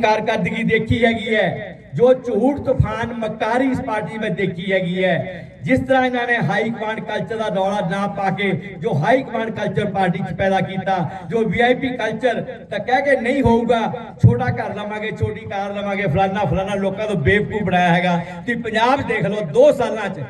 ਕਾਰਕਰਦਗੀ ਦੇਖੀ ਹੈਗੀ ਹੈ, ਜੋ ਝੂਠ, ਤੂਫਾਨ, ਮਕਾਰੀ ਇਸ ਪਾਰਟੀ ਵਿੱਚ ਦੇਖੀ ਹੈਗੀ ਹੈ। ਜਿਸ ਤਰ੍ਹਾਂ ਇਹਨਾਂ ਨੇ ਹਾਈ ਕਮਾਂਡ ਕਲਚਰ ਦਾ ਰੌਲਾ ਨਾ ਪਾ ਕੇ ਜੋ ਹਾਈ ਕਮਾਂਡ ਕਲਚਰ ਪਾਰਟੀ 'ਚ ਪੈਦਾ ਕੀਤਾ, ਜੋ ਵੀਆਈਪੀ ਕਲਚਰ ਤਾਂ ਕਹਿ ਕੇ ਨਹੀਂ ਹੋਊਗਾ, ਛੋਟਾ ਘਰ ਲਵਾਂਗੇ, ਛੋਟੀ ਕਾਰ ਲਵਾਂਗੇ, ਫਲਾਨਾ ਫਲਾਨਾ ਲੋਕਾਂ ਤੋਂ ਬੇਵਕੂਫ ਬਣਾਇਆ ਹੈਗਾ। ਤੁਸੀਂ ਪੰਜਾਬ ਦੇਖ ਲਓ 2 ਸਾਲਾਂ 'ਚ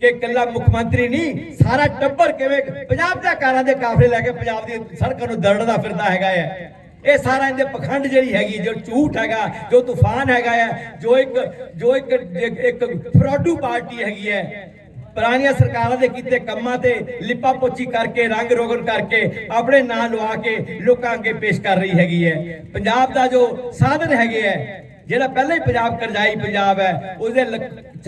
ਕਿ ਇਕੱਲਾ ਮੁੱਖ ਮੰਤਰੀ ਨਹੀਂ, ਸਾਰਾ ਟੱਬਰ ਕਿਵੇਂ ਪੰਜਾਬ ਦੇ ਕਾਰਾਂ ਦੇ ਕਾਫਲੇ ਲੈ ਕੇ ਪੰਜਾਬ ਦੀ ਸੜਕਾਂ ਨੂੰ ਦਰੜਦਾ ਫਿਰਦਾ ਹੈਗਾ ਹੈ। ਇਹ ਸਾਰਾ ਇਹਦੇ ਪਖੰਡ ਜਿਹੜੀ ਹੈਗੀ, ਜੋ ਝੂਠ ਹੈਗਾ, ਜੋ ਤੂਫਾਨ ਹੈਗਾ ਹੈ ਜੋ ਇੱਕ ਜੋ ਇੱਕ, ਇੱਕ- ਫਰਾਡੂ ਪਾਰਟੀ ਹੈਗੀ ਹੈ ਪੁਰਾਣੀਆਂ ਸਰਕਾਰਾਂ ਦੇ ਕੀਤੇ ਕੰਮਾਂ ਤੇ ਲਿਪਾ ਪੋਚੀ ਕਰਕੇ, ਰੰਗ ਰੋਗਨ ਕਰਕੇ, ਆਪਣੇ ਨਾਂ ਲਵਾ ਕੇ ਲੋਕਾਂ ਅੱਗੇ ਪੇਸ਼ ਕਰ ਰਹੀ ਹੈਗੀ ਹੈ ਪੰਜਾਬ ਦਾ ਜੋ ਸਾਧਨ ਹੈਗੇ ਹੈ ਜਿਹੜਾ ਪਹਿਲਾਂ ਹੀ ਪੰਜਾਬ ਕਰਜ਼ਾਈ ਪੰਜਾਬ ਹੈ, ਉਹਦੇ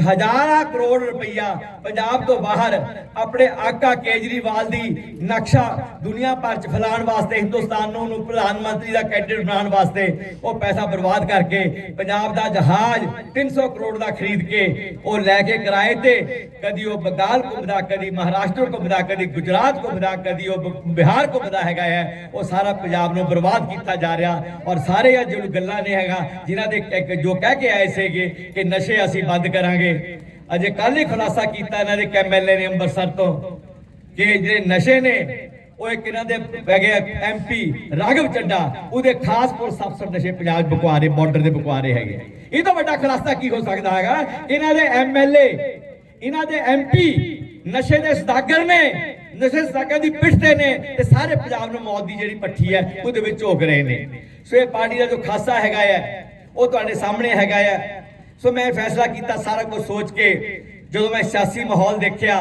ਹਜ਼ਾਰਾਂ ਕਰੋੜ ਰੁਪਈਆ ਪੰਜਾਬ ਤੋਂ ਬਾਹਰ ਆਪਣੇ ਆਕਾ ਕੇਜਰੀਵਾਲ ਦੀ ਨਕਸ਼ਾ ਦੁਨੀਆ ਭਰ ਚ ਫੈਲਾਉਣ ਵਾਸਤੇ, ਹਿੰਦੁਸਤਾਨ ਨੂੰ ਉਹਨੂੰ ਪ੍ਰਧਾਨ ਮੰਤਰੀ ਦਾ ਕੈਂਡੀਡੇਟ ਬਣਾਉਣ ਵਾਸਤੇ ਉਹ ਪੈਸਾ ਬਰਬਾਦ ਕਰਕੇ ਪੰਜਾਬ ਦਾ ਜਹਾਜ਼ 300 ਕਰੋੜ ਦਾ ਖਰੀਦ ਕੇ ਉਹ ਲੈ ਕੇ ਕਿਰਾਏ ਤੇ ਕਦੀ ਉਹ ਬੰਗਾਲ ਘੁੰਮਦਾ, ਕਦੀ ਮਹਾਰਾਸ਼ਟਰ ਘੁੰਮਦਾ, ਕਦੀ ਗੁਜਰਾਤ ਘੁੰਮਦਾ, ਕਦੀ ਉਹ ਬਿਹਾਰ ਘੁੰਮਦਾ ਹੈਗਾ ਹੈ, ਉਹ ਸਾਰਾ ਪੰਜਾਬ ਨੂੰ ਬਰਬਾਦ ਕੀਤਾ ਜਾ ਰਿਹਾ ਔਰ ਸਾਰੇ ਇਹ ਜੋ ਗੱਲਾਂ ਨੇ ਹੈਗਾ, ਜਿਨ੍ਹਾਂ ਦੇ ਜੋ ਕਹਿ ਕੇ ਆਏ ਸੀਗੇ ਕਿ ਨਸ਼ੇ ਅਸੀਂ ਬੰਦ ਕਰਾਂਗੇ। ਅਜੇ ਕੱਲ ਹੀ ਖੁਲਾਸਾ ਕੀਤਾ ਇਹਨਾਂ ਦੇ ਐਮਐਲਏ ਨੇ ਅੰਮ੍ਰਿਤਸਰ ਤੋਂ ਕਿ ਜਿਹੜੇ ਨਸ਼ੇ ਨੇ, ਉਹ ਇੱਕ ਇਹਨਾਂ ਦੇ ਹੈਗੇ ਐਮਪੀ ਰਾਘਵ ਚੱਡਾ, ਉਹਦੇ ਖਾਸ ਪੁਲਿਸ ਅਫਸਰ ਨਸ਼ੇ ਪੰਜਾਬ 'ਚ ਬਕਵਾਰੇ ਬਾਰਡਰ ਦੇ ਬਕਵਾਰੇ ਹੈਗੇ। ਇਹ ਤੋਂ ਵੱਡਾ ਖੁਲਾਸਾ ਕੀ ਹੋ ਸਕਦਾ ਹੈਗਾ ਇਹਨਾਂ ਦੇ ਐਮਐਲਏ ਇਹਨਾਂ ਦੇ ਐਮਪੀ ਨਸ਼ੇ ਦੇ ਸਦਾਗਰ ਨੇ, ਨਸ਼ੇ ਸਦਾਗਰ ਦੀ ਪਿੱਠ ਤੇ ਨੇ ਤੇ ਸਾਰੇ ਪੰਜਾਬ ਨੂੰ ਮੌਤ ਦੀ ਜਿਹੜੀ ਪੱਠੀ ਹੈ, ਉਹਦੇ ਵਿੱਚ ਝੋਕ ਰਹੇ ਨੇ। ਸੋ ਇਹ ਪਾਰਟੀ ਦਾ ਜੋ ਖਾਸਾ ਹੈਗਾ ਹੈ ਉਹ ਤੁਹਾਡੇ ਸਾਹਮਣੇ ਹੈਗਾ ਹੈ ਸੋ ਮੈਂ ਫੈਸਲਾ ਕੀਤਾ ਸਾਰਾ ਕੁਝ ਸੋਚ ਕੇ, ਜਦੋਂ ਮੈਂ ਸਿਆਸੀ ਮਾਹੌਲ ਦੇਖਿਆ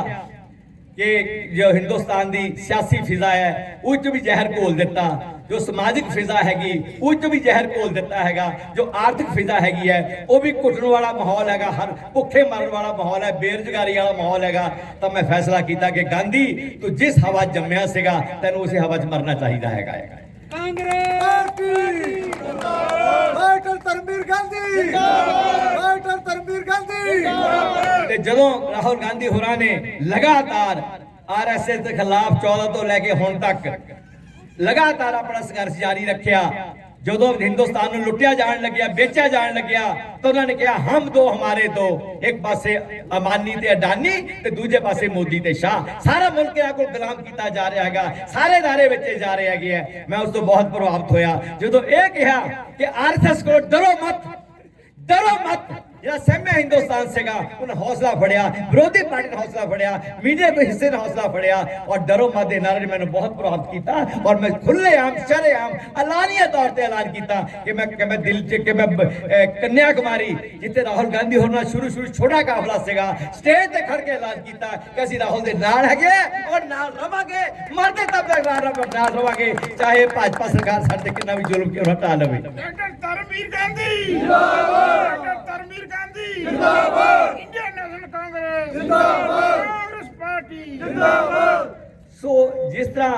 ਕਿ ਜੋ ਹਿੰਦੁਸਤਾਨ ਦੀ ਸਿਆਸੀ ਫਿਜ਼ਾ ਹੈ ਉਹ 'ਚ ਵੀ ਜ਼ਹਿਰ ਘੋਲ ਦਿੱਤਾ। ਜੋ ਸਮਾਜਿਕ ਫਿਜ਼ਾ ਹੈਗੀ ਉਹ 'ਚ ਵੀ ਜ਼ਹਿਰ ਘੋਲ ਦਿੱਤਾ ਹੈਗਾ। ਜੋ ਆਰਥਿਕ ਫਿਜ਼ਾ ਹੈਗੀ ਹੈ, ਉਹ ਵੀ ਘੁੱਟਣ ਵਾਲਾ ਮਾਹੌਲ ਹੈਗਾ, ਹਰ ਭੁੱਖੇ ਮਰਨ ਵਾਲਾ ਮਾਹੌਲ ਹੈ, ਬੇਰੁਜ਼ਗਾਰੀ ਵਾਲਾ ਮਾਹੌਲ ਹੈਗਾ। ਤਾਂ ਮੈਂ ਫੈਸਲਾ ਕੀਤਾ ਕਿ ਗਾਂਧੀ, ਤੂੰ ਜਿਸ ਹਵਾ 'ਚ ਜੰਮਿਆ ਸੀਗਾ, ਤੈਨੂੰ ਉਸੇ ਹਵਾ 'ਚ ਮਰਨਾ ਚਾਹੀਦਾ ਹੈਗਾ। ਹੈ ਕਾਂਗਰਸ! ਡਾਕਟਰ ਧਰਮਵੀਰ ਗਾਂਧੀ! ਡਾਕਟਰ ਧਰਮਵੀਰ ਗਾਂਧੀ! ਤੇ ਜਦੋਂ ਰਾਹੁਲ ਗਾਂਧੀ ਹੋਰਾਂ ਨੇ ਲਗਾਤਾਰ ਆਰਐਸਐਸ ਦੇ ਖਿਲਾਫ 14 ਤੋਂ ਲੈ ਕੇ ਹੁਣ ਤੱਕ ਲਗਾਤਾਰ ਆਪਣਾ ਸੰਘਰਸ਼ ਜਾਰੀ ਰੱਖਿਆ ਜਦੋਂ ਹਿੰਦੁਸਤਾਨ ਨੂੰ ਲੁੱਟਿਆ ਜਾਣ ਲੱਗਿਆ, ਵੇਚਿਆ ਜਾਣ ਲੱਗਿਆ, ਤਾਂ ਉਹਨਾਂ ਨੇ ਕਿਹਾ, ਹਮ ਦੋ, ਹਮਾਰੇ ਦੋ। ਇੱਕ ਪਾਸੇ ਅਮਾਨੀ ਤੇ ਅਡਾਨੀ ਤੇ ਦੂਜੇ ਪਾਸੇ ਮੋਦੀ ਤੇ ਸ਼ਾਹ। ਸਾਰਾ ਮੁਲਕ ਇਹਨਾਂ ਕੋਲ ਗੁਲਾਮ ਕੀਤਾ ਜਾ ਰਿਹਾ ਹੈਗਾ, ਸਾਰੇ ਦਾਰੇ ਵੇਚੇ ਜਾ ਰਹੇ ਹੈਗੇ ਹੈ ਮੈਂ ਉਸ ਤੋਂ ਬਹੁਤ ਪ੍ਰਭਾਵਿਤ ਹੋਇਆ। ਜਦੋਂ ਇਹ ਕਿਹਾ ਕਿ ਆਰਐਸਐਸ ਕੋਲ ਡਰੋ ਮਤ ਡਰੋ ਮਤ ਜਿਹੜਾ ਸਹਿਮਿਆ ਹਿੰਦੁਸਤਾਨ ਸੀਗਾ, ਉਹਨੇ ਹੌਸਲਾ ਫੜਿਆ, ਵਿਰੋਧੀ ਪਾਰਟੀ ਨੇ ਹੌਸਲਾ ਫੜਿਆ, ਮੀਡੀਆ ਦੇ ਹਿੱਸੇ ਨੇ ਹੌਸਲਾ ਫੜਿਆ ਔਰ ਡਰੋ ਮਤ ਦੇ ਨੇ ਮੈਨੂੰ ਬਹੁਤ ਪ੍ਰਭਾਵਿਤ ਕੀਤਾ ਔਰ ਮੈਂ ਖੁੱਲੇ ਆਮ ਸ਼ਰੇ ਆਮ ਐਲਾਨੀਆ ਤੌਰ ਤੇ ਐਲਾਨ ਕੀਤਾ ਕਿ ਮੈਂ ਕਿ ਮੈਂ ਦਿਲ ਚ, ਕਿ ਮੈਂ ਕੰਨਿਆ ਕੁਮਾਰੀ ਜਿੱਥੇ ਰਾਹੁਲ ਗਾਂਧੀ ਹੋਣਾ ਸ਼ੁਰੂ ਸ਼ੁਰੂ ਛੋਟਾ ਕਾਫਲਾ ਸੀਗਾ ਸਟੇਜ ਤੇ ਖੜ ਕੇ ਐਲਾਨ ਕੀਤਾ ਕਿ ਅਸੀਂ ਰਾਹੁਲ ਦੇ ਨਾਲ ਹੈਗੇ ਔਰ ਨਾਲ ਰਵਾਂਗੇ, ਮਰਦੇ ਤੱਕ ਤੱਕ ਨਾਲ ਰਵਾਂਗੇ, ਚਾਹੇ ਭਾਜਪਾ ਸਰਕਾਰ ਸਾਡੇ ਕਿੰਨਾ ਵੀ ਜ਼ੁਲਮ ਕਿਉਂ ਨਾ ਲਵੇ। ਡਾਕਟਰ ਧਰਮਵੀਰ ਗਾਂਧੀ। ਜਿੰਦਾਬਾਦ ਡਾਕਟਰ ਧਰਮਵੀਰ ਗਾਂਧੀ। ਜਿੰਦਾਬਾਦ। Indian National Congress. ਜਿੰਦਾਬਾਦ। ਕਾਂਗਰਸ ਪਾਰਟੀ। ਜਿੰਦਾਬਾਦ। ਸੋ ਜਿਸ ਤਰ੍ਹਾਂ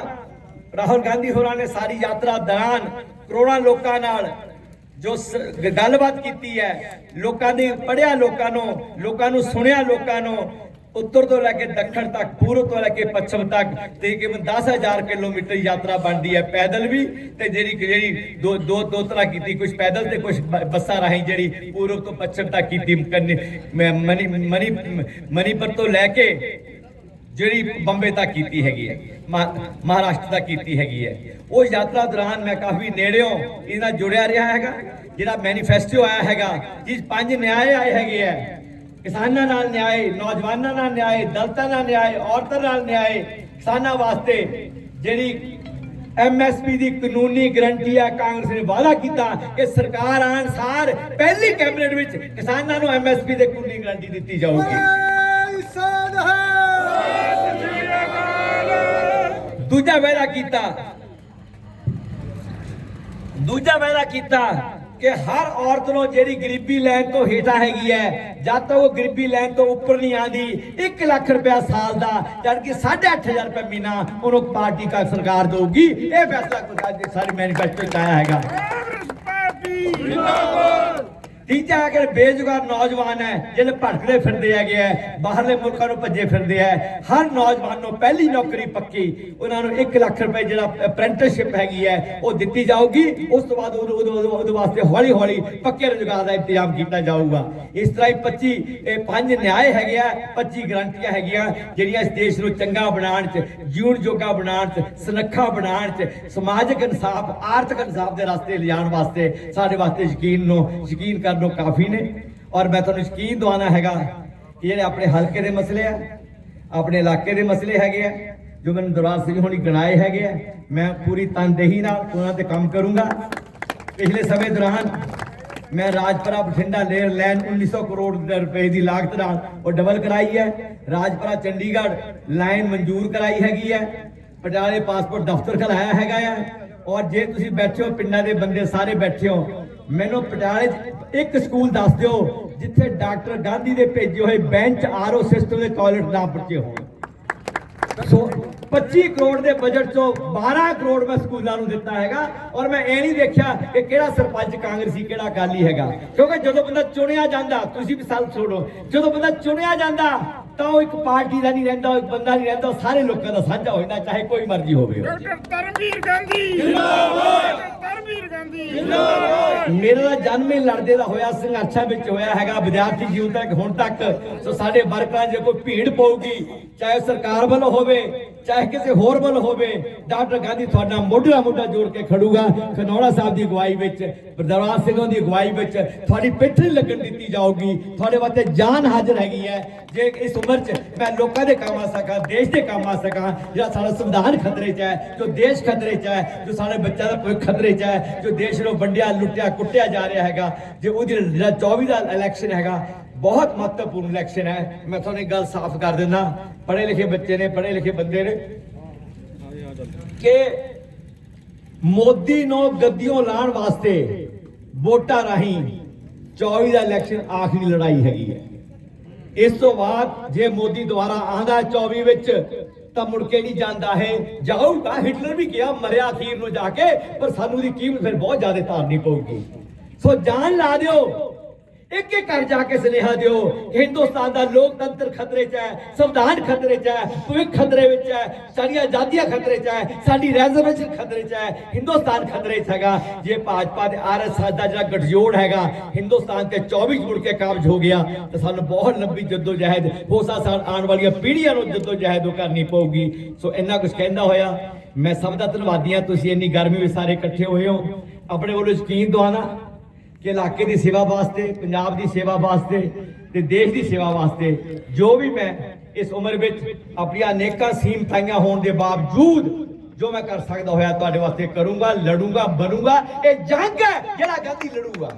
ਰਾਹੁਲ ਗਾਂਧੀ ਹੋਰਾਂ ਨੇ ਸਾਰੀ ਯਾਤਰਾ ਦੌਰਾਨ ਕਰੋੜਾਂ ਲੋਕਾਂ ਨਾਲ ਜੋ ਗੱਲਬਾਤ ਕੀਤੀ ਹੈ ਲੋਕਾਂ ਦੀ ਪੜਿਆ ਲੋਕਾਂ ਨੂੰ ਲੋਕਾਂ ਨੂੰ ਸੁਣਿਆ ਲੋਕਾਂ ਨੂੰ ਉੱਤਰ ਤੋਂ ਲੈ ਕੇ ਦੱਖਣ ਤੱਕ, ਪੂਰਬ ਤੋਂ ਲੈ ਕੇ ਪੱਛਮ ਤੱਕ ਤਕਰੀਬਨ 10000 ਕਿਲੋਮੀਟਰ ਯਾਤਰਾ ਬਣਦੀ ਹੈ ਪੈਦਲ ਵੀ, ਤੇ ਜਿਹੜੀ ਜਿਹੜੀ ਦੋ ਦੋ ਦੋ ਤਰ੍ਹਾਂ ਕੀਤੀ ਕੁਝ ਪੈਦਲ ਤੇ ਕੁਝ ਬੱਸਾਂ ਰਾਹੀਂ ਜਿਹੜੀ ਪੂਰਬ ਤੋਂ ਪੱਛਮ ਤੱਕ ਕੀਤੀ ਮਨੀ ਮਨੀ, ਮਨੀਪੁਰ ਤੋਂ ਲੈ ਕੇ ਜਿਹੜੀ ਬੰਬੇ ਤੱਕ ਕੀਤੀ ਹੈਗੀ ਹੈ, ਮਹਾ- ਮਹਾਰਾਸ਼ਟਰ ਤੱਕ ਕੀਤੀ ਹੈਗੀ ਹੈ। ਉਹ ਯਾਤਰਾ ਦੌਰਾਨ ਮੈਂ ਕਾਫੀ ਨੇੜਿਓਂ ਇਹਦੇ ਨਾਲ ਜੁੜਿਆ ਰਿਹਾ ਹੈਗਾ, ਜਿਹੜਾ ਮੈਨੀਫੈਸਟੋ ਆਇਆ ਹੈਗਾ, ਜਿਸ ਪੰਜ ਨਿਆਏ ਆਏ ਹੈਗੇ ਹੈ ਕਿਸਾਨਾਂ ਨਾਲ ਨਿਆਏ ਨੌਜਵਾਨਾਂ ਨਾਲ ਨਿਆਏ ਦਲਤਾਂ ਨਾਲ ਨਿਆਏ ਔਰਤਾਂ ਨਾਲ ਨਿਆਏ ਕਿਸਾਨਾਂ ਵਾਸਤੇ ਜਿਹੜੀ ਐਮਐਸਪੀ ਦੀ ਕਾਨੂੰਨੀ ਗਰੰਟੀ ਹੈ ਕਾਂਗਰਸ ਨੇ ਵਾਅਦਾ ਕੀਤਾ ਕਿ ਸਰਕਾਰ ਸਾਰ ਪਹਿਲੀ ਕੈਬਨਿਟ ਵਿੱਚ ਕਿਸਾਨਾਂ ਨੂੰ ਐਮਐਸਪੀ ਦੇ ਕਾਨੂੰਨੀ ਗਰੰਟੀ ਦਿੱਤੀ ਜਾਊਗੀ। ਦੂਜਾ ਵਾਅਦਾ ਕੀਤਾ ਦੂਜਾ ਵਾਅਦਾ ਕੀਤਾ ਕਿ ਹਰ ਔਰਤ ਨੂੰ ਜਿਹੜੀ ਗਰੀਬੀ ਲਾਈਨ ਤੋਂ ਹੇਠਾਂ ਹੈਗੀ ਹੈ, ਜਦ ਤੱਕ ਉਹ ਗਰੀਬੀ ਲਾਈਨ ਤੋਂ ਉੱਪਰ ਨਹੀਂ ਆਂਦੀ 1 ਲੱਖ ਰੁਪਇਆ ਸਾਲ ਦਾ, ਜਦ ਕਿ 8500 ਰੁਪਏ ਮਹੀਨਾ ਉਹਨੂੰ ਪਾਰਟੀ ਕਾ ਸਰਕਾਰ ਦੇਊਗੀ। ਇਹ ਫੈਸਲਾ ਕੋਈ ਸਾਡੀ ਮੈਨੀਫੈਸਟੋ ਚ ਆਇਆ ਹੈਗਾ। ਜਿੰਦਾਬਾਦ। ਤੀਜਾ ਅਗਰ ਕਿ ਬੇਜੁਗਾਰ ਨੌਜਵਾਨ ਹੈ ਜਿਹੜੇ ਭਟਕਦੇ ਫਿਰਦੇ ਹੈਗੇ ਹੈ, ਬਾਹਰਲੇ ਮੁਲਕਾਂ ਨੂੰ ਭੱਜੇ ਫਿਰਦੇ ਹੈ, ਹਰ ਨੌਜਵਾਨ ਨੂੰ ਪਹਿਲੀ ਨੌਕਰੀ ਪੱਕੀ, ਉਹਨਾਂ ਨੂੰ 1 ਲੱਖ ਰੁਪਏ ਜਿਹੜਾ ਅਪ੍ਰੈਂਟਿਸਸ਼ਿਪ ਹੈਗੀ ਹੈ, ਉਹ ਦਿੱਤੀ ਜਾਊਗੀ, ਉਸ ਤੋਂ ਬਾਅਦ ਉਹਦੇ- ਉਹਦੇ ਵਾਸਤੇ ਹੌਲੀ ਹੌਲੀ ਪੱਕੇ ਰੁਜ਼ਗਾਰ ਦਾ ਇੰਤਜ਼ਾਮ ਕੀਤਾ ਜਾਊਗਾ। ਇਸ ਤਰ੍ਹਾਂ ਹੀ 25 ਇਹ ਪੰਜ ਨਿਆਏ ਹੈਗੇ ਆ 25 ਗਰੰਟੀਆਂ ਹੈਗੀਆਂ, ਜਿਹੜੀਆਂ ਇਸ ਦੇਸ਼ ਨੂੰ ਚੰਗਾ ਬਣਾਉਣ ਚ ਜੀਉਣ ਜੋਗਾ ਬਣਾਉਣ ਚ, ਸੁਨੱਖਾ ਬਣਾਉਣ ਚ, ਸਮਾਜਿਕ ਇਨਸਾਫ, ਆਰਥਿਕ ਇਨਸਾਫ ਦੇ ਰਸਤੇ ਲਿਜਾਣ ਵਾਸਤੇ ਸਾਡੇ ਵਾਸਤੇ ਯਕੀਨ ਨੂੰ ਯਕੀਨ ਕਰਨ ਨੂੰ ਕਾਫੀ ਨੇ। ਔਰ ਮੈਂ ਤੁਹਾਨੂੰ ਯਕੀਨ ਦਵਾਉਣਾ ਹੈਗਾ ਕਿ ਜਿਹੜੇ ਆਪਣੇ ਹਲਕੇ ਦੇ ਮਸਲੇ ਆ, ਆਪਣੇ ਇਲਾਕੇ ਦੇ ਮਸਲੇ ਹੈਗੇ ਆ, ਜੋ ਮੈਨੂੰ ਦੌਰਾਨ ਸਿੰਘ ਹੋਣੀ ਗਣਾਏ ਹੈਗੇ ਆ, ਮੈਂ ਪੂਰੀ ਤਨਦੇਹੀ ਨਾਲ ਉਹਨਾਂ ਤੇ ਕੰਮ ਕਰੂੰਗਾ। ਪਿਛਲੇ ਸਮੇਂ ਦੌਰਾਨ ਮੈਂ ਰਾਜਪੁਰਾ ਬਠਿੰਡਾ ਲੇਅਰ ਲਾਈਨ 1900 ਕਰੋੜ ਰੁਪਏ ਦੀ ਲਾਗਤ ਨਾਲ ਉਹ ਡਬਲ ਕਰਾਈ ਹੈ। ਰਾਜਪੁਰਾ ਚੰਡੀਗੜ੍ਹ ਲਾਈਨ ਮਨਜ਼ੂਰ ਕਰਾਈ ਹੈਗੀ ਹੈ। ਪਟਿਆਲੇ ਪਾਸਪੋਰਟ ਦਫ਼ਤਰ ਖਲਾਇਆ ਹੈਗਾ ਆ ਔਰ ਜੇ ਤੁਸੀਂ ਬੈਠੇ ਹੋ, ਪਿੰਡਾਂ ਦੇ ਬੰਦੇ ਸਾਰੇ ਬੈਠੇ ਹੋ ਮੈਨੂੰ ਪਟਿਆਲੇ 'ਚ ਇੱਕ ਸਕੂਲ ਦੱਸ ਦਿਓ ਜਿੱਥੇ ਡਾਕਟਰ ਗਾਂਧੀ ਦੇ ਭੇਜੇ ਹੋਏ ਬੈਂਚ ਆਰਓ ਸਿਸਟਮ ਦੇ ਟਾਇਲਟ ਨਾ ਪਹੁੰਚੇ ਹੋਣ। ਸੋ 25 ਕਰੋੜ ਦੇ ਬਜਟ ਚੋਂ 12 ਕਰੋੜ ਮੈਂ ਸਕੂਲਾਂ ਨੂੰ ਦਿੱਤਾ ਹੈਗਾ ਔਰ ਮੈਂ ਇਹ ਨਹੀਂ ਦੇਖਿਆ ਕਿ ਕਿਹੜਾ ਸਰਪੰਚ ਕਾਂਗਰਸੀ ਕਿਹੜਾ ਅਕਾਲੀ ਹੈਗਾ। ਕਿਉਂਕਿ ਜਦੋਂ ਬੰਦਾ ਚੁਣਿਆ ਜਾਂਦਾ ਤੁਸੀਂ ਵੀ ਸਾਲ ਛੋੜੋ ਜਦੋਂ ਬੰਦਾ ਚੁਣਿਆ ਜਾਂਦਾ ਤਾਂ ਉਹ ਇੱਕ ਪਾਰਟੀ ਦਾ ਨਹੀਂ ਰਹਿੰਦਾ ਉਹ ਇੱਕ ਬੰਦਾ ਨਹੀਂ ਰਹਿੰਦਾ ਸਾਰੇ ਲੋਕਾਂ ਦਾ ਸਾਂਝਾ ਹੋ ਜਾਂਦਾ ਚਾਹੇ ਕੋਈ ਮਰਜ਼ੀ ਹੋਵੇ। ਡਾਕਟਰ ਧਰਮਵੀਰ ਗਾਂਧੀ। ਜਿੰਦਾਬਾਦ। ਧਰਮਵੀਰ ਗਾਂਧੀ। ਜਿੰਦਾਬਾਦ ਮੇਰਾ ਜਨਮ ਹੀ ਲੜਦੇ ਦਾ ਹੋਇਆ, ਸੰਘਰਸ਼ਾਂ ਵਿੱਚ ਹੋਇਆ ਹੈਗਾ, ਵਿਦਿਆਰਥੀ ਜੀਵਨ ਤੱਕ, ਹੁਣ ਤੱਕ। ਸੋ ਸਾਡੇ ਵਰਕਰਾਂ 'ਚ ਜੇ ਕੋਈ ਭੀੜ ਪਊਗੀ, ਚਾਹੇ ਸਰਕਾਰ ਵੱਲੋਂ ਹੋਵੇ ਚਾਹੇ ਕਿਸੇ ਹੋਰ ਵੱਲੋਂ ਹੋਵੇ, ਡਾਕਟਰ ਗਾਂਧੀ ਤੁਹਾਡਾ ਮੋਢਾ ਮੋਢਾ ਜੋੜ ਕੇ ਖੜੂਗਾ, ਖਨੌੜਾ ਸਾਹਿਬ ਦੀ ਅਗਵਾਈ ਵਿੱਚ ਬਰਦਰਵਾਰ ਸਿੰਘਾਂ ਦੀ ਅਗਵਾਈ ਵਿੱਚ ਤੁਹਾਡੀ ਪਿੱਠ ਨਹੀਂ ਲੱਗਣ ਦਿੱਤੀ ਜਾਊਗੀ, ਤੁਹਾਡੇ ਵਾਸਤੇ ਜਾਨ ਹਾਜ਼ਰ ਹੈਗੀ ਹੈ। ਜੇ ਇਸ ਉਮਰ 'ਚ ਮੈਂ ਲੋਕਾਂ ਦੇ ਕੰਮ ਆ ਸਕਾਂ, ਦੇਸ਼ ਦੇ ਕੰਮ ਆ ਸਕਾਂ, ਜਿਹੜਾ ਸਾਡਾ ਸੰਵਿਧਾਨ ਖਤਰੇ 'ਚ ਹੈ, ਜੋ ਦੇਸ਼ ਖਤਰੇ 'ਚ ਹੈ, ਜੋ ਸਾਡੇ ਬੱਚਿਆਂ ਦਾ ਭਵਿੱਖ ਖਤਰੇ 'ਚ ਹੈ, ਜੋ ਦੇਸ਼ ਨੂੰ ਵੰਡਿਆ, ਲੁੱਟਿਆ, ਕੁੱਟਿਆ ਜਾ ਰਿਹਾ ਹੈਗਾ, ਜੇ ਉਹਦੀ ਜਿਹੜਾ 24 ਦਾ ਇਲੈਕਸ਼ਨ ਹੈਗਾ ਬਹੁਤ ਮਹੱਤਵਪੂਰਨ ਇਲੈਕਸ਼ਨ ਹੈ। ਮੈਂ ਤੁਹਾਨੂੰ ਇੱਕ ਗੱਲ ਸਾਫ਼ ਕਰ ਦਿੰਦਾ। ਪੜ੍ਹੇ ਲਿਖੇ ਬੱਚੇ ਨੇ ਪੜ੍ਹੇ ਲਿਖੇ ਬੰਦੇ ਨੇ ਕਿ ਮੋਦੀ ਨੂੰ ਗੱਦੀਆਂ ਲਾਉਣ ਵਾਸਤੇ ਵੋਟਾਂ ਰਾਹੀਂ 24 ਦਾ ਇਲੈਕਸ਼ਨ ਆਖਰੀ ਲੜਾਈ ਹੈਗੀ ਹੈ। ਇਸ ਤੋਂ ਬਾਅਦ ਜੇ ਮੋਦੀ ਦੁਬਾਰਾ ਆਂਦਾ 24 ਵਿੱਚ, ਤਾਂ ਮੁੜ ਕੇ ਨਹੀਂ ਜਾਂਦਾ ਹੈ। ਜਾਊਗਾ, ਹਿਟਲਰ ਵੀ ਕਿਹਾ, ਮਰਿਆ ਅਖੀਰ ਨੂੰ ਜਾ ਕੇ, ਪਰ ਸਾਨੂੰ ਦੀ ਕੀਮਤ ਫਿਰ ਬਹੁਤ ਜ਼ਿਆਦਾ ਤਾਰਨੀ ਪਊਗੀ। ਸੋ ਜਾਨ ਲਾ ਦਿਓ ਇੱਕ ਇੱਕ ਕਰ ਜਾ ਕੇ ਸੁਨੇਹਾ ਦਿਓ। ਹਿੰਦੁਸਤਾਨ ਦਾ ਲੋਕਤੰਤਰ ਖਤਰੇ 'ਚ ਹੈ, ਸੰਵਿਧਾਨ ਖਤਰੇ 'ਚ ਹੈ, ਭਵਿੱਖ ਖਤਰੇ ਵਿੱਚ ਹੈ, ਸਾਡੀਆਂ ਆਜ਼ਾਦੀਆਂ ਖਤਰੇ 'ਚ ਹੈ, ਸਾਡੀ ਰਿਜ਼ਰਵੇਸ਼ਨ ਖਤਰੇ 'ਚ ਹੈ, ਹਿੰਦੁਸਤਾਨ ਖਤਰੇ 'ਚ ਹੈਗਾ। ਜੇ ਭਾਜਪਾ ਤੇ ਆਰਐਸਐਸ ਦਾ ਜਿਹੜਾ ਗਠਜੋੜ ਹੈਗਾ, ਹਿੰਦੁਸਤਾਨ ਤੇ 24 ਮੁੜ ਕੇ ਕਾਬਜ ਹੋ ਗਿਆ, ਤਾਂ ਸਾਨੂੰ ਬਹੁਤ ਲੰਬੀ ਜਦੋਜਹਿਦ ਹੋ ਸਕਦਾ ਆਉਣ ਵਾਲੀਆਂ ਪੀੜ੍ਹੀਆਂ ਨੂੰ ਜਦੋਜਹਿਦ ਉਹ ਕਰਨੀ ਪਊਗੀ। ਸੋ ਇੰਨਾ ਕੁਝ ਕਹਿੰਦਾ ਹੋਇਆ। ਮੈਂ ਸਭ ਦਾ ਧੰਨਵਾਦੀ ਹਾਂ। ਤੁਸੀਂ ਇੰਨੀ ਗਰਮੀ ਵਿੱਚ ਸਾਰੇ ਇਕੱਠੇ ਹੋਏ ਹੋ। ਆਪਣੇ ਵੱਲੋਂ ਯਕੀਨ ਦਵਾਣਾ ਕਿ ਇਲਾਕੇ ਦੀ ਸੇਵਾ ਵਾਸਤੇ ਪੰਜਾਬ ਦੀ ਸੇਵਾ ਵਾਸਤੇ ਤੇ ਦੇਸ਼ ਦੀ ਸੇਵਾ ਵਾਸਤੇ ਜੋ ਵੀ ਮੈਂ ਇਸ ਉਮਰ ਵਿੱਚ ਆਪਣੀਆਂ ਅਨੇਕਾਂ ਸੀਮਤਾਈਆਂ ਹੋਣ ਦੇ ਬਾਵਜੂਦ ਜੋ ਮੈਂ ਕਰ ਸਕਦਾ ਹੋਇਆ ਤੁਹਾਡੇ ਵਾਸਤੇ ਕਰੂੰਗਾ ਲੜੂੰਗਾ ਬਣੂੰਗਾ ਇਹ ਜੰਗ ਹੈ ਜਿਹੜਾ ਗਾਂਧੀ ਲੜੂਗਾ।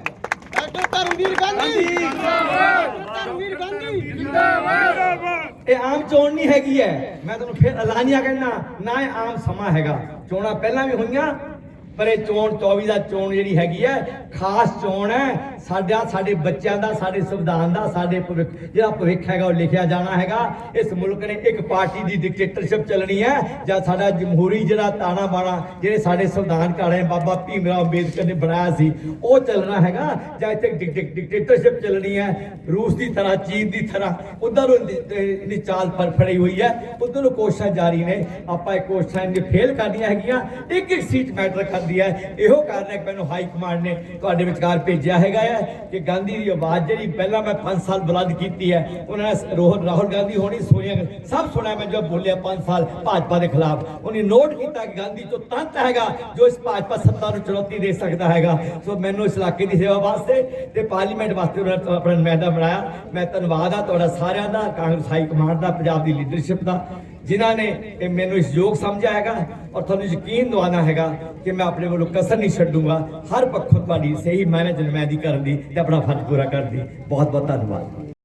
ਡਾਕਟਰ ਧਰਮਵੀਰ ਗਾਂਧੀ। ਡਾਕਟਰ ਧਰਮਵੀਰ ਗਾਂਧੀ। ਜਿੰਦਾਬਾਦ। ਇਹ ਆਮ ਚੋਣ ਨਹੀਂ ਹੈਗੀ ਹੈ। ਮੈਂ ਤੁਹਾਨੂੰ ਫਿਰ ਐਲਾਨੀਆਂ ਕਹਿਣਾ ਨਾ ਇਹ ਆਮ ਸਮਾਂ ਹੈਗਾ। ਚੋਣਾਂ ਪਹਿਲਾਂ ਵੀ ਹੋਈਆਂ ਪਰ ਇਹ ਚੋਣ 24 ਦਾ ਚੋਣ ਜਿਹੜੀ ਹੈਗੀ ਹੈ ਖਾਸ ਚੋਣ ਹੈ। ਸਾਡਾ, ਸਾਡੇ ਬੱਚਿਆਂ ਦਾ, ਸਾਡੇ ਸੰਵਿਧਾਨ ਦਾ, ਸਾਡੇ ਭਵਿੱਖ, ਜਿਹੜਾ ਭਵਿੱਖ ਹੈਗਾ ਉਹ ਲਿਖਿਆ ਜਾਣਾ ਹੈਗਾ। ਇਸ ਮੁਲਕ ਨੇ ਇੱਕ ਪਾਰਟੀ ਦੀ ਡਿਕਟੇਟਰਸ਼ਿਪ ਚੱਲਣੀ ਹੈ ਜਾਂ ਸਾਡਾ ਜਮਹੂਰੀ ਜਿਹੜਾ ਤਾਣਾ ਬਾਣਾ ਜਿਹੜੇ ਸਾਡੇ ਸੰਵਿਧਾਨ ਘਾੜੇ ਬਾਬਾ ਭੀਮ ਰਾਓ ਅੰਬੇਦਕਰ ਨੇ ਬਣਾਇਆ ਸੀ, ਉਹ ਚੱਲਣਾ ਹੈਗਾ ਜਾਂ ਇੱਥੇ ਡਿਕ- ਡਿਕਟੇਟਰਸ਼ਿਪ ਚੱਲਣੀ ਹੈ, ਰੂਸ ਦੀ ਤਰ੍ਹਾਂ, ਚੀਨ ਦੀ ਤਰ੍ਹਾਂ, ਉਧਰ ਇਹਦੀ ਚਾਲ ਫੜ, ਫੜੀ ਹੋਈ ਹੈ, ਉਧਰ ਕੋਸ਼ਿਸ਼ਾਂ ਜਾਰੀ ਨੇ। ਆਪਾਂ ਇਹ ਕੋਸ਼ਿਸ਼ਾਂ ਨੇ ਫੇਲ ਕਰਨੀਆਂ ਹੈਗੀਆਂ ਇੱਕ ਇੱਕ ਸੀਟ ਮੈਟਰ ਕਰ ਕਰਦੀ ਹੈ। ਇਹੋ ਕਾਰਨ ਹੈ ਕਿ ਮੈਨੂੰ ਹਾਈ ਕਮਾਂਡ ਨੇ ਤੁਹਾਡੇ ਵਿਚਕਾਰ ਭੇਜਿਆ ਹੈਗਾ ਹੈ ਕਿ ਗਾਂਧੀ ਦੀ ਆਵਾਜ਼ ਜਿਹੜੀ ਪਹਿਲਾਂ ਮੈਂ 5 ਸਾਲ ਬੁਲੰਦ ਕੀਤੀ ਹੈ, ਉਹਨਾਂ ਨੇ ਰੋਹਨ ਰਾਹੁਲ ਗਾਂਧੀ ਹੋਣੀ ਸੋਨੀਆ ਸਭ ਸੁਣਿਆ, ਮੈਂ ਜਦ ਬੋਲਿਆ 5 ਸਾਲ ਭਾਜਪਾ ਦੇ ਖਿਲਾਫ। ਉਹਨੇ ਨੋਟ ਕੀਤਾ ਕਿ ਗਾਂਧੀ ਤੋਂ ਤੰਤ ਹੈਗਾ, ਜੋ ਇਸ ਭਾਜਪਾ ਸੱਤਾ ਨੂੰ ਚੁਣੌਤੀ ਦੇ ਸਕਦਾ ਹੈਗਾ। ਸੋ ਮੈਨੂੰ ਇਸ ਇਲਾਕੇ ਦੀ ਸੇਵਾ ਵਾਸਤੇ ਤੇ ਪਾਰਲੀਮੈਂਟ ਵਾਸਤੇ ਉਹਨਾਂ ਨੇ ਆਪਣਾ ਨੁਮਾਇੰਦਾ ਬਣਾਇਆ। ਮੈਂ ਧੰਨਵਾਦ ਆ ਤੁਹਾਡਾ ਸਾਰਿਆਂ ਦਾ, ਕਾਂਗਰਸ ਹਾਈ ਕਮਾਂਡ ਦਾ, ਪੰਜਾਬ ਦੀ ਲੀਡਰਸ਼ਿਪ ਦਾ। ਜਿਨ੍ਹਾਂ ਨੇ ਇਹ ਮੈਨੂੰ ਇਸ ਯੋਗ ਸਮਝਿਆ ਹੈਗਾ ਔਰ ਤੁਹਾਨੂੰ ਯਕੀਨ ਦਿਵਾਉਣਾ ਹੈਗਾ ਕਿ ਮੈਂ ਆਪਣੇ ਵੱਲੋਂ ਕਸਰ ਨਹੀਂ ਛੱਡੂੰਗਾ। ਹਰ ਪੱਖੋਂ ਤੁਹਾਡੀ ਸਹੀ ਮਾਇਨੇ ਚ ਨੁਮਾਇੰਦੀ ਕਰਨ ਦੀ ਤੇ ਆਪਣਾ ਫਰਜ਼ ਪੂਰਾ ਕਰਨ ਦੀ ਬਹੁਤ ਬਹੁਤ ਧੰਨਵਾਦ।